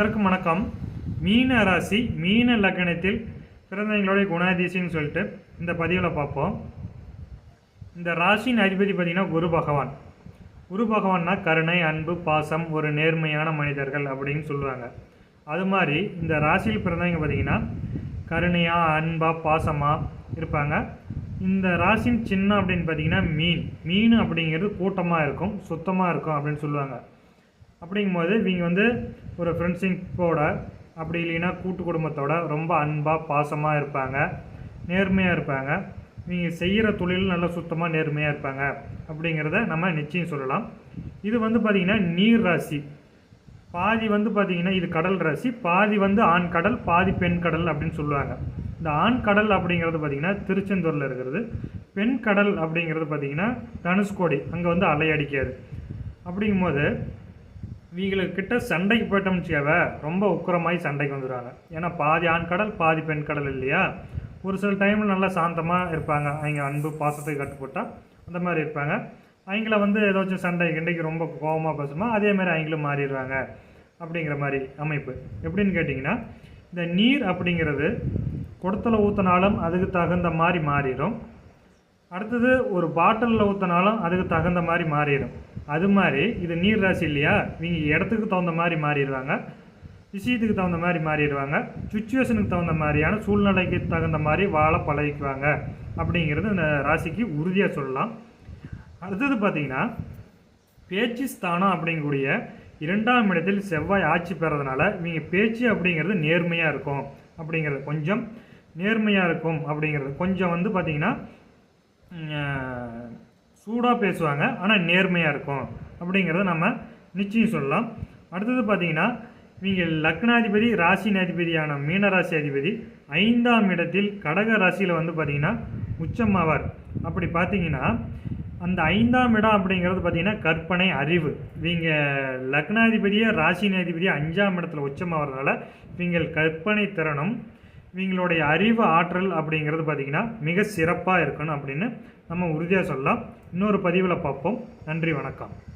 எல்லாருக்கும் வணக்கம். மீன ராசி மீன லக்னத்தில் பிறந்தவங்களுடைய குணாதிசின்னு சொல்லிட்டு இந்த பதிவில் பார்ப்போம். இந்த ராசியின் அதிபதி பார்த்திங்கன்னா குரு பகவான். குரு பகவான்னா கருணை அன்பு பாசம் ஒரு நேர்மையான மனிதர்கள் அப்படின்னு சொல்லுவாங்க. அது மாதிரி இந்த ராசியில் பிறந்தவங்க பார்த்திங்கன்னா கருணையாக அன்பாக பாசமாக இருப்பாங்க. இந்த ராசியின் சின்னம் அப்படின்னு பார்த்தீங்கன்னா மீன். மீன் அப்படிங்கிறது கூட்டமாக இருக்கும் சுத்தமாக இருக்கும் அப்படின்னு சொல்லுவாங்க. அப்படிங்கும்போது இவங்க வந்து ஒரு ஃப்ரெண்ட்ஸிங்கோட அப்படி இல்லைன்னா கூட்டு குடும்பத்தோட ரொம்ப அன்பாக பாசமாக இருப்பாங்க. நேர்மையாக இருப்பாங்க. இவங்க செய்கிற தொழில் நல்லா சுத்தமாக நேர்மையாக இருப்பாங்க. அப்படிங்கிறத நம்ம நிச்சயம் சொல்லலாம். இது வந்து பார்த்திங்கன்னா நீர் ராசி. பாதி வந்து பார்த்திங்கன்னா இது கடல் ராசி. பாதி வந்து ஆண் கடல் பாதி பெண் கடல் அப்படின்னு சொல்லுவாங்க. இந்த ஆண் கடல் அப்படிங்கிறது பார்த்திங்கன்னா திருச்செந்தூரில் இருக்கிறது. பெண் கடல் அப்படிங்கிறது பார்த்திங்கன்னா தனுஷ்கோடி. அங்கே வந்து அலை அடிக்காது அப்படிங்கும்போது இவங்களுக்கிட்ட சண்டைக்கு போயிட்டோம்னு வச்சுக்கவ ரொம்ப உக்கிரமாகி சண்டைக்கு வந்துடுவாங்க. ஏன்னா பாதி ஆண் கடல் பாதி பெண் கடல் இல்லையா? ஒரு சில டைமில் நல்லா சாந்தமாக இருப்பாங்க. அவங்க அன்பு பாசத்துக்கு கட்டுப்பட்டால் அந்த மாதிரி இருப்பாங்க. அவங்கள வந்து ஏதாச்சும் சண்டை கிண்டைக்கு ரொம்ப கோபமாக பேசுமா அதேமாதிரி அவங்களும் மாறிடுவாங்க அப்படிங்கிற மாதிரி அமைப்பு. எப்படின்னு கேட்டிங்கன்னா இந்த நீர் அப்படிங்கிறது குடத்தில் ஊற்றினாலும் அதுக்கு தகுந்த மாதிரி மாறிடும். அடுத்தது ஒரு பாட்டிலில் ஊற்றினாலும் அதுக்கு தகுந்த மாதிரி மாறிடும். அது மாதிரி இது நீர் ராசி இல்லையா? இவங்க இடத்துக்கு தகுந்த மாதிரி மாறிடுவாங்க. விஷயத்துக்கு தகுந்த மாதிரி மாறிடுவாங்க. சுச்சுவேஷனுக்கு தகுந்த மாதிரியான சூழ்நிலைக்கு தகுந்த மாதிரி வாழ பழகிக்குவாங்க. அப்படிங்கிறது இந்த ராசிக்கு உறுதியாக சொல்லலாம். அடுத்தது பார்த்திங்கன்னா பேச்சு ஸ்தானம் அப்படிங்கக்கூடிய இரண்டாம் இடத்தில் செவ்வாய் ஆட்சி பெறதுனால இவங்க பேச்சு அப்படிங்கிறது நேர்மையாக இருக்கும். அப்படிங்கிறது கொஞ்சம் நேர்மையாக இருக்கும் அப்படிங்கிறது. கொஞ்சம் வந்து பார்த்திங்கன்னா சூடாக பேசுவாங்க ஆனால் நேர்மையாக இருக்கும். அப்படிங்கிறத நம்ம நிச்சயம் சொல்லலாம். அடுத்தது பார்த்திங்கன்னா இவங்க லக்னாதிபதி ராசினாதிபதியான மீனராசி அதிபதி ஐந்தாம் இடத்தில் கடக ராசியில் வந்து பார்த்திங்கன்னா உச்சமாவார் அப்படி பார்த்தீங்கன்னா அந்த ஐந்தாம் இடம் அப்படிங்கிறது பார்த்திங்கன்னா கற்பனை அறிவு. இவங்க லக்னாதிபதியை ராசினாதிபதியை அஞ்சாம் இடத்துல உச்சமாகறதுனால நீங்கள் கற்பனை திறனும் இவங்களுடைய அறிவு ஆற்றல் அப்படிங்கிறது பார்த்திங்கன்னா மிக சிறப்பாக இருக்கணும் அப்படின்னு நம்ம உறுதியாக சொல்லலாம். இன்னொரு பதிவில் பார்ப்போம். நன்றி வணக்கம்.